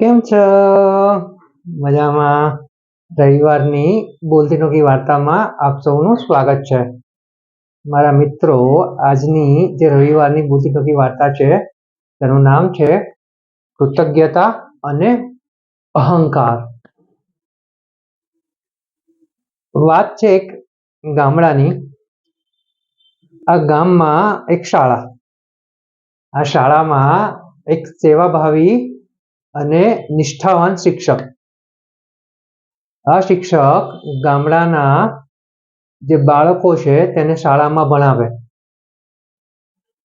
કેમ છો? મજામાં. રવિવારની બોલતી વાર્તામાં આપ સૌનું સ્વાગત છે. મારા મિત્રો, આજની જે રવિવારની બોલતી ટોકી વાર્તા છે, તેનું નામ છે કૃતજ્ઞતા અને અહંકાર. વાત છે એક ગામડાની. આ ગામમાં એક શાળા. આ શાળામાં એક સેવાભાવી અને નિષ્ઠાવાન શિક્ષક. આ શિક્ષક ગામડાના જે બાળકો છે તેને શાળામાં ભણાવે.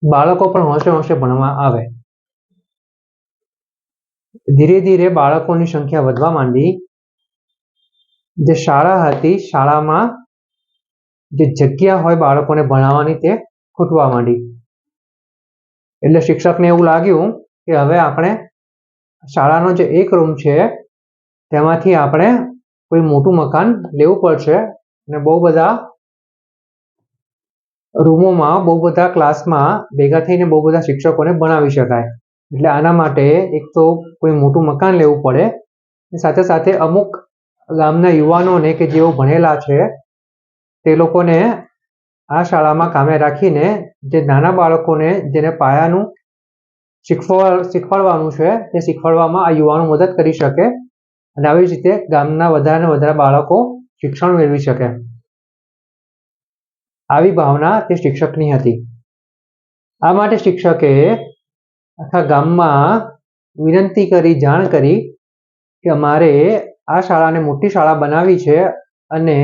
બાળકો પણ હોંશે હોંશે ભણવા આવે. ધીરે ધીરે બાળકોની સંખ્યા વધવા માંડી. જે શાળા હતી શાળામાં જે જગ્યા હોય બાળકોને ભણાવવાની તે ખૂટવા માંડી. એટલે શિક્ષકને એવું લાગ્યું કે હવે આપણે શાળાનો જે એક રૂમ છે, તેમાંથી આપણે કોઈ મોટું મકાન લેવું પડશે અને બહુ બધા રૂમોમાં, બહુ બધા ક્લાસમાં ભેગા થઈને બહુ બધા શિક્ષકોને ભણાવી શકાય. એટલે આના માટે એક તો કોઈ મોટું મકાન લેવું પડે. સાથે સાથે અમુક ગામના યુવાનોને કે જેઓ ભણેલા છે, તે લોકોને આ શાળામાં કામે રાખીને જે નાના બાળકોને જેને પાયાનું શીખવા, શીખવાડવાનું છે તે શીખવાડવામાં આ યુવાનો મદદ કરી શકે અને આવી જ રીતે ગામના વધારે વધારે બાળકો શિક્ષણ મેળવી શકે. આવી ભાવના તે શિક્ષકની હતી. આ માટે શિક્ષકે આખા ગામમાં વિનંતી કરી, જાણ કરી કે અમારે આ શાળાને મોટી શાળા બનાવી છે અને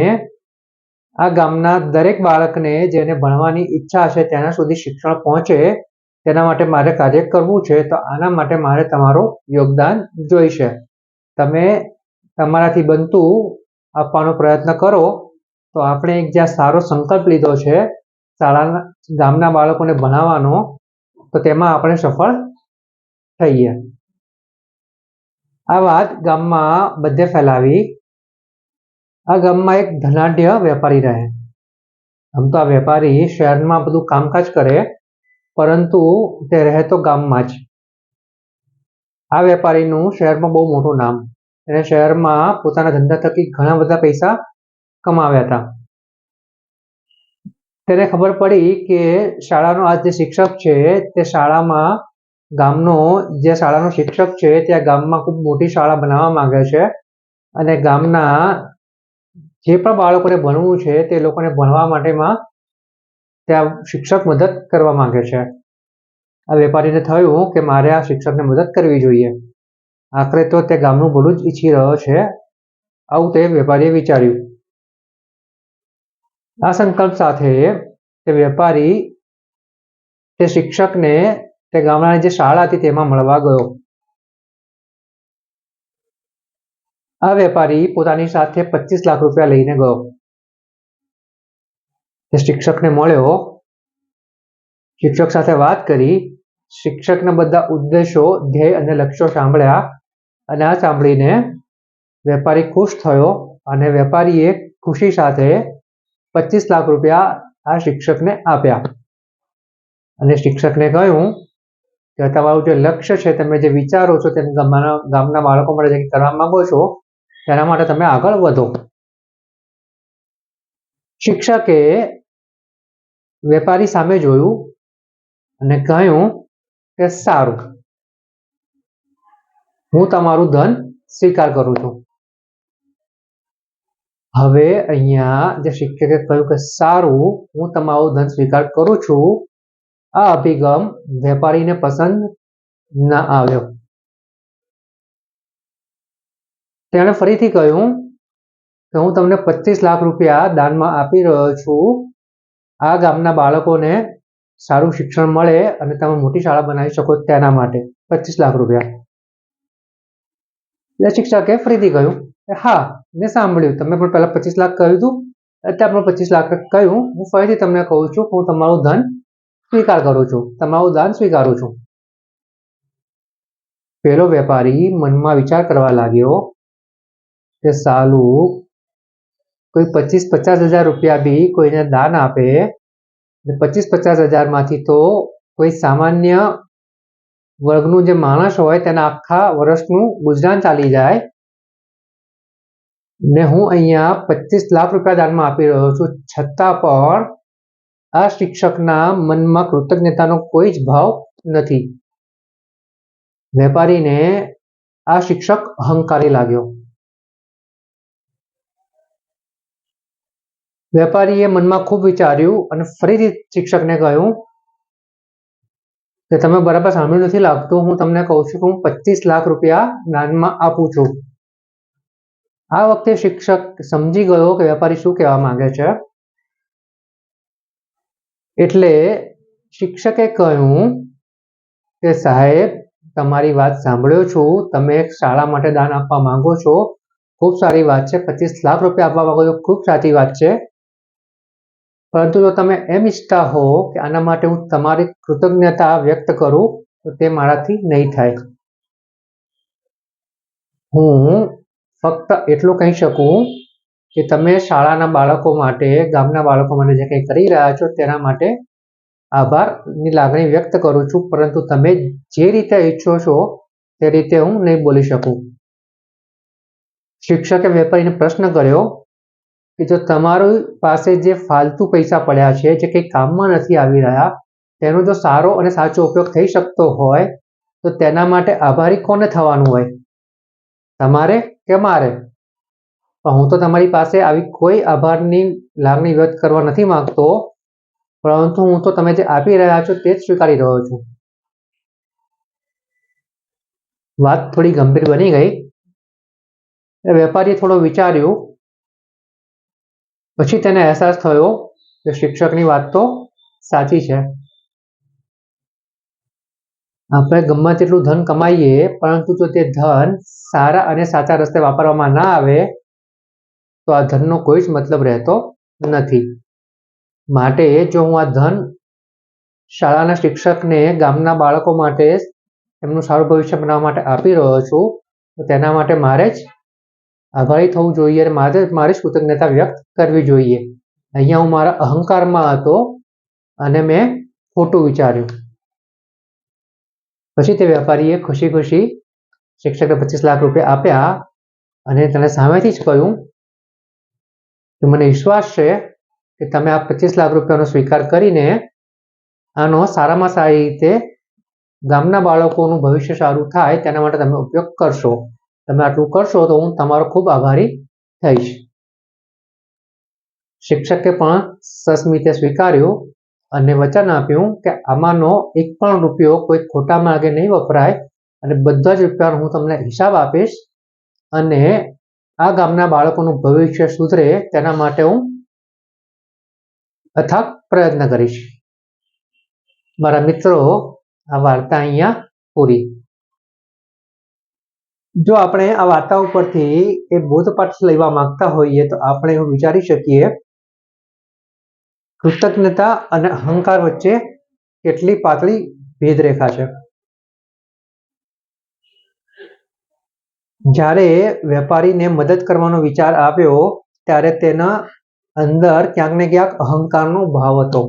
આ ગામના દરેક બાળકને જેને ભણવાની ઈચ્છા છે તેના સુધી શિક્ષણ પહોંચે તેના માટે મારે કાર્ય કરવું છે, તો આના માટે મારે તમારું યોગદાન જોઈશે. તમે તમારાથી બનતું આપવાનો પ્રયત્ન કરો, તો આપણે એક જ્યાં સારો સંકલ્પ લીધો છે, શાળાના, ગામના બાળકોને ભણાવવાનો, તો તેમાં આપણે સફળ થઈએ. આ વાત ગામમાં બધે ફેલાવી. આ ગામમાં એક ધનાઢ્ય વેપારી રહે. આમ તો આ વેપારી શહેરમાં બધું કામકાજ કરે પરંતુ તે રહેતો ગામમાં જ. આ વેપારીનું શહેરમાં બહુ મોટું નામ. એને શહેરમાં પોતાના ધંધા થકી ઘણા બધા પૈસા કમાવ્યા હતા. તેને ખબર પડી કે શાળાનો આ જે શિક્ષક છે, તે શાળામાં ગામનો, જે શાળાનો શિક્ષક છે ત્યાં ગામમાં ખૂબ મોટી શાળા બનાવવા માંગે છે અને ગામના જે પણ બાળકોને ભણવું છે, તે લોકોને ભણવા માટેમાં ત્યાં શિક્ષક મદદ કરવા માંગે છે. આ વેપારીને થયું કે મારે આ શિક્ષકને મદદ કરવી જોઈએ. આખરે તો તે ગામનું ભલું જ ઈચ્છી રહ્યો છે. આવું તે વેપારીએ વિચાર્યું. આ સંકલ્પ સાથે તે વેપારી તે શિક્ષકને તે ગામડાની જે શાળા હતી તેમાં મળવા ગયો. આ વેપારી પોતાની સાથે પચીસ લાખ રૂપિયા લઈને ગયો. તે શિક્ષકને મળ્યો, શિક્ષક સાથે વાત કરી, શિક્ષકના બધા ઉદ્દેશો, ધ્યેય અને લક્ષ્યો સાંભળ્યા અને આ સાંભળીને વેપારી ખુશ થયો અને વેપારીએ ખુશી સાથે પચીસ લાખ રૂપિયા આ શિક્ષકને આપ્યા. અને શિક્ષકને કહ્યું કે તમારું જે લક્ષ્ય છે, તમે જે વિચારો છો તેને ગામના ગામના બાળકો માટે જે કરવા માંગો છો, તેના માટે તમે આગળ વધો. શિક્ષકે વેપારી સામે જોયું અને કહ્યું કે સારું. હું તમારું ધન સ્વીકાર કરું છું. હવે અહીંયા જે શિક્ષકે કહ્યું કે સારું, હું તમારું ધન સ્વીકાર કરું છું, આ અભિગમ વેપારીને પસંદ ન આવ્યો. તેણે ફરીથી કહ્યું કે હું તમને પચીસ લાખ રૂપિયા દાનમાં આપી રહ્યો છું આ ગામના બાળકોને સારું શિક્ષણ મળે અને તમે મોટી શાળા બનાવી શકો તેના માટે પચીસ લાખ રૂપિયા. એટલે શિક્ષકે ફરીથી કહ્યું હા, મેં સાંભળ્યું. તમે પણ પહેલા પચીસ લાખ કહ્યું હતું. અત્યારે પણ પચીસ લાખ કહ્યું. હું ફરીથી તમને કહું છું હું તમારું ધન સ્વીકાર કરું છું. તમારું દાન સ્વીકારું છું. પેલો વેપારી મનમાં વિચાર કરવા લાગ્યો કે, સાલું કોઈ પચીસ પચાસ હજાર રૂપિયા બી કોઈને દાન આપે પચીસ પચાસ હજારમાંથી તો કોઈ સામાન્ય વર્ગનું જે માણસ હોય તેના આખા વર્ષનું ગુજરાન ચાલી જાય. ને હું અહીંયા પચીસ લાખ રૂપિયા દાનમાં આપી રહ્યો છું. છતાં પણ આ શિક્ષકના મનમાં કૃતજ્ઞતાનો કોઈ જ ભાવ નથી. વેપારીને આ શિક્ષક અહંકારી લાગ્યો. વેપારીએ મનમાં ખૂબ વિચાર્યું અને ફરીથી શિક્ષકને કહ્યું કે તમે બરાબર સાંભળ્યું નથી લાગતું, હું તમને કહું છું કે હું પચીસ લાખ રૂપિયા દાનમાં આપું છું. આ વખતે શિક્ષક સમજી ગયો કે વેપારી શું કહેવા માંગે છે. એટલે શિક્ષકે કહ્યું કે સાહેબ, તમારી વાત સાંભળ્યો છું, તમે એક શાળા માટે દાન આપવા માંગો છો. ખૂબ સારી વાત છે, પચીસ લાખ રૂપિયા આપવા માંગો છો, ખૂબ સાચી વાત છે. પરંતુ જો તમે એમ ઈચ્છતા હો કે આના માટે હું તમારી કૃતજ્ઞતા વ્યક્ત કરું, તો તે મારાથી નહીં થાય. હું ફક્ત એટલું કહી શકું કે તમે શાળાના બાળકો માટે, ગામના બાળકો માટે જે કંઈ કરી રહ્યા છો, તેના માટે આભારની લાગણી વ્યક્ત કરું છું, પરંતુ તમે જે રીતે ઈચ્છો છો, તે રીતે હું નહીં બોલી શકું. શિક્ષકે વેપારીને પ્રશ્ન કર્યો કે જો તમારી પાસે જે ફાલતુ પૈસા પડ્યા છે, જે કંઈ કામમાં નથી આવી રહ્યા, તેનો જો સારો અને સાચો ઉપયોગ થઈ શકતો હોય, તો તેના માટે આભારી કોને થવાનું હોય? તમારે કે મારે? પણ હું તો તમારી પાસે આવી કોઈ આભારની લાગણી વ્યક્ત કરવા નથી માંગતો, પરંતુ હું તો તમે જે આપી રહ્યા છો તે જ સ્વીકારી રહ્યો છું. વાત થોડી ગંભીર બની ગઈ. વેપારીએ થોડો વિચાર્યું પછી તેને અહેસાસ થયો કે શિક્ષકની વાત તો સાચી છે. આપણે ગમે તેટલું ધન કમાઈએ, પરંતુ જો તે ધન સારા અને સાચા રસ્તે વાપરવામાં ના આવે, તો આ ધનનો કોઈ જ મતલબ રહેતો નથી. માટે જો હું આ ધન શાળાના શિક્ષકને ગામના બાળકો માટે, એમનું સારું ભવિષ્ય બનાવવા માટે આપી રહ્યો છું, તો તેના માટે મારે જ આભારી થવું જોઈએ, અને મારે મારી જ કૃતજ્ઞતા વ્યક્ત કરવી જોઈએ. અહીંયા હું મારા અહંકારમાં હતો, અને મેં ખોટું વિચાર્યું. પછી તે વેપારીએ ખુશી ખુશી શિક્ષકને પચીસ લાખ રૂપિયા આપ્યા, અને તેને સામેથી જ કહ્યું કે મને વિશ્વાસ છે કે તમે આ પચીસ લાખ રૂપિયાનો સ્વીકાર કરીને આનો સારામાં સારી રીતે ગામના બાળકોનું ભવિષ્ય સારું થાય, તેના માટે તમે ઉપયોગ કરશો. તમે આટલું કરશો તો હું તમારો ખૂબ આભારી થઈશ. શિક્ષકે પણ સસ્મિતે સ્વીકાર્યું અને વચન આપ્યું કે આમાંનો એક પણ રૂપિયો કોઈ ખોટા માર્ગે નહીં વપરાય અને બધા જ રૂપિયાનો હું તમને હિસાબ આપીશ અને આ ગામના બાળકોનું ભવિષ્ય સુધરે તેના માટે હું અથાગ પ્રયત્ન કરીશ. મારા મિત્રો, આ વાર્તા અહીંયા પૂરી. જો આપણે આ વાર્તા ઉપરથી એ બોધપાઠ લેવા માંગતા હોઈએ તો આપણે એવું વિચારી શકીએ, કૃતજ્ઞતા અને અહંકાર વચ્ચે કેટલી પાતળી ભેદરેખા છે. જ્યારે વેપારીને મદદ કરવાનો વિચાર આવ્યો, ત્યારે તેના અંદર ક્યાંક ને ક્યાંક અહંકારનો ભાવ હતો.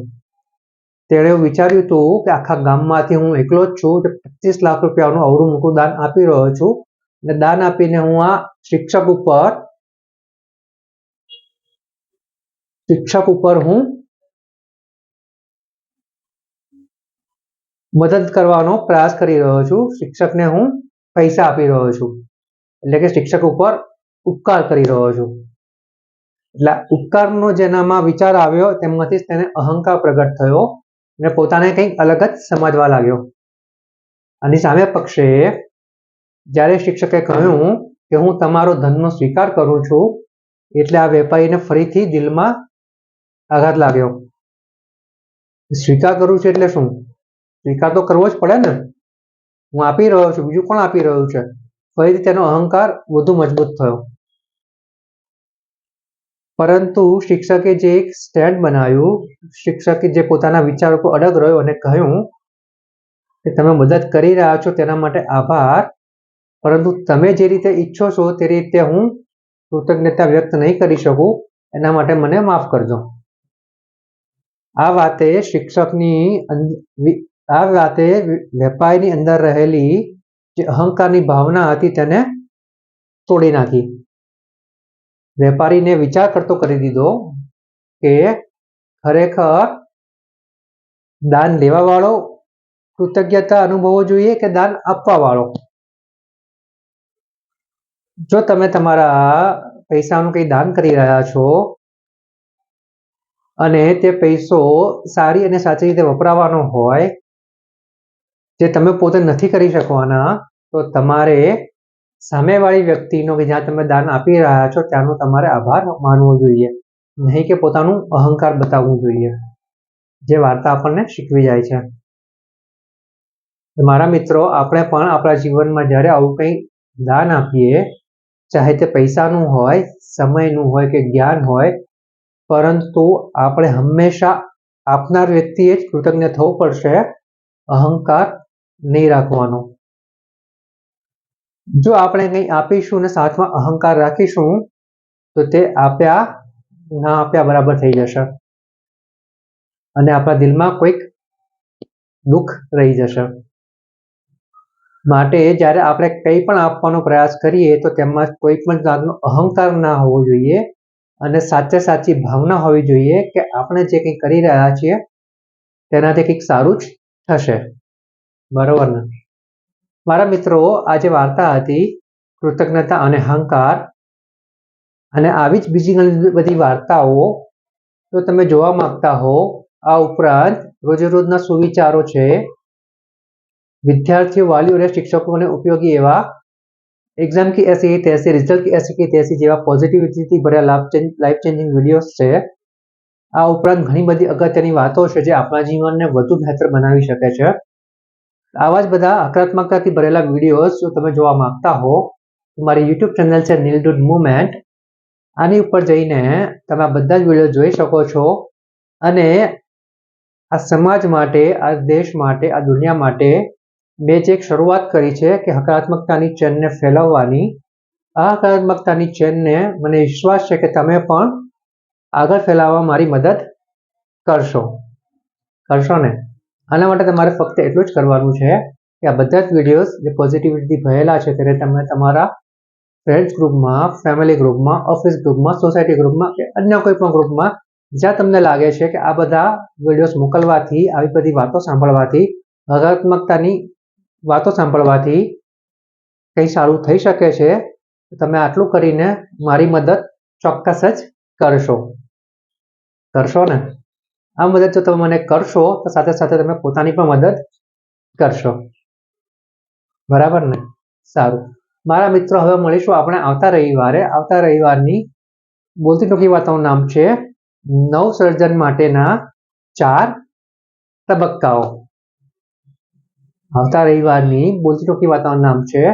તેણે વિચાર્યું હતું કે આખા ગામમાંથી હું એકલો જ છું પચીસ લાખ રૂપિયાનું અવરું મોટું દાન આપી રહ્યો છું અને દાન આપીને હું આ શિક્ષક ઉપર શિક્ષક ઉપર હું મદદ કરવાનો પ્રયાસ કરી રહ્યો છું. શિક્ષકને હું પૈસા આપી રહ્યો છું. એટલે કે શિક્ષક ઉપર ઉપકાર કરી રહ્યો છું. એટલે ઉપકારનો જેનામાં વિચાર આવ્યો તેમાંથી જ તેને અહંકાર પ્રગટ થયો અને પોતાને કંઈક અલગ જ સમજવા લાગ્યો. આની સામે પક્ષે જ્યારે શિક્ષકે કહ્યું કે હું તમારો ધનનો સ્વીકાર કરું છું એટલે આ વેપારીને ફરીથી દિલમાં આઘાત લાગ્યો. સ્વીકાર કરું છું એટલે શું? સ્વીકાર તો કરવો જ પડે ને. હું આપી રહ્યો છું બીજું કોણ આપી રહ્યું છે? ફરીથી તેનો અહંકાર વધુ મજબૂત થયો. પરંતુ શિક્ષકે જે એક સ્ટેન્ડ બનાવ્યું શિક્ષકે જે પોતાના વિચારો પર અડગ રહ્યો અને કહ્યું કે તમે મદદ કરી રહ્યા છો તેના માટે આભાર. પરંતુ તમે જે રીતે ઈચ્છો છો તે રીતે હું કૃતજ્ઞતા વ્યક્ત નહીં કરી શકું, એના માટે મને માફ કરજો. આ વાતે શિક્ષકની આ વાતે વેપારીની અંદર રહેલી જે અહંકારની ભાવના હતી તેને તોડી નાખી. વેપારીને વિચાર કરતો કરી દીધો કે ખરેખર દાન લેવા વાળો કૃતજ્ઞતા અનુભવવો જોઈએ કે દાન આપવા વાળો જો તમે તમારા પૈસાનું કંઈ દાન કરી રહ્યા છો અને તે પૈસો સારી અને સાચી રીતે વપરાવાનો હોય, જે તમે પોતે નથી કરી શકવાના, તો તમારે સામેવાળી વ્યક્તિનો કે જ્યાં તમે દાન આપી રહ્યા છો, ત્યાંનો તમારે આભાર માનવો જોઈએ. નહીં કે પોતાનું અહંકાર બતાવવું જોઈએ. જે વાર્તા આપણને શીખવી જાય છે. મારા મિત્રો, આપણે પણ આપણા જીવનમાં જ્યારે આવું કંઈ દાન આપીએ ચાહે તે પૈસાનું હોય, સમયનું હોય કે જ્ઞાન હોય, પરંતુ આપણે હંમેશા આપનાર વ્યક્તિએ જ કૃતજ્ઞ થવું પડશે, અહંકાર નહીં રાખવાનો. જો આપણે કંઈ આપીશું અને સાથમાં અહંકાર રાખીશું, તો તે આપ્યા, ના આપ્યા બરાબર થઈ જશે. અને આપણા દિલમાં કોઈક દુઃખ રહી જશે. માટે જ્યારે આપણે કંઈ પણ આપવાનો પ્રયાસ કરીએ તો તેમાં કોઈ પણ જાતનો અહંકાર ના હોવો જોઈએ અને સાચે સાચી ભાવના હોવી જોઈએ કે આપણે જે કંઈ કરી રહ્યા છીએ તેનાથી કંઈક સારું જ થશે. બરોબર ને? મારા મિત્રો આ જે વાર્તા હતી કૃતજ્ઞતા અને અહંકાર અને આવી જ બીજી બધી વાર્તાઓ જો તમે જોવા માંગતા હો, આ ઉપરાંત રોજે રોજના સુવિચારો છે વિદ્યાર્થીઓ, વાલીઓ અને શિક્ષકોને ઉપયોગી એવા એક્ઝામ કી એસી તૈસી રિઝલ્ટ કી એસી કી તેસી જેવા પોઝિટિવિટીથી ભર્યા લાઈફ ચેન્જિંગ વિડીયોઝ છે. આ ઉપરાંત ઘણી બધી અગત્યની વાતો છે જે આપણા જીવનને વધુ બહેતર બનાવી શકે છે. આવા જ બધા હકારાત્મકતાથી ભરેલા વિડીયોઝ જો તમે જોવા માંગતા હો, તો મારી યુટ્યુબ ચેનલ છે નીલડુડ મુવમેન્ટ આની ઉપર જઈને તમે આ બધા જ વીડિયો જોઈ શકો છો અને આ સમાજ માટે, આ દેશ માટે, આ દુનિયા માટે મેં એક શરૂઆત કરી છે કે હકારાત્મકતાની ચેનને ફેલાવવાની. આ હકારાત્મકતાની ચેનને મને વિશ્વાસ છે કે તમે પણ આગળ ફેલાવવા મારી મદદ કરશો. કરશો ને? આના માટે તમારે ફક્ત એટલું જ કરવાનું છે કે આ બધા જ વિડીયોઝ જે પોઝિટિવિટીથી ભરેલા છે ત્યારે તમે તમારા ફ્રેન્ડ્સ ગ્રુપમાં ફેમિલી ગ્રુપમાં ઓફિસ ગ્રુપમાં સોસાયટી ગ્રુપમાં કે અન્ય કોઈ પણ ગ્રુપમાં જ્યાં તમને લાગે છે કે આ બધા વિડીયોઝ મોકલવાથી, આવી બધી વાતો સાંભળવાથી હકારાત્મકતાની વાતો સાંભળવાથી કંઈ સારું થઈ શકે છે તમે આટલું કરીને મારી મદદ ચોક્કસ જ કરશો. કરશો ને? આ મદદ જો તમે મને કરશો, તો સાથે સાથે તમે પોતાની પણ મદદ કરશો. બરાબર ને? સારું. મારા મિત્રો, હવે મળીશું આપણે આવતા રવિવારે. આવતા રવિવારની બોલતી ટૂંકી વાતોનું નામ છે નવ સર્જન માટેના ચાર તબક્કાઓ. આવતા રવિવારની બોલતી વાતાવરણ નામ છે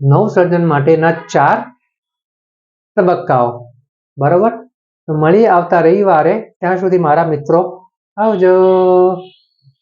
નવ સર્જન માટેના ચાર તબક્કાઓ. બરોબર? તો મળીએ આવતા રવિવારે ત્યાં સુધી મારા મિત્રો આવજો.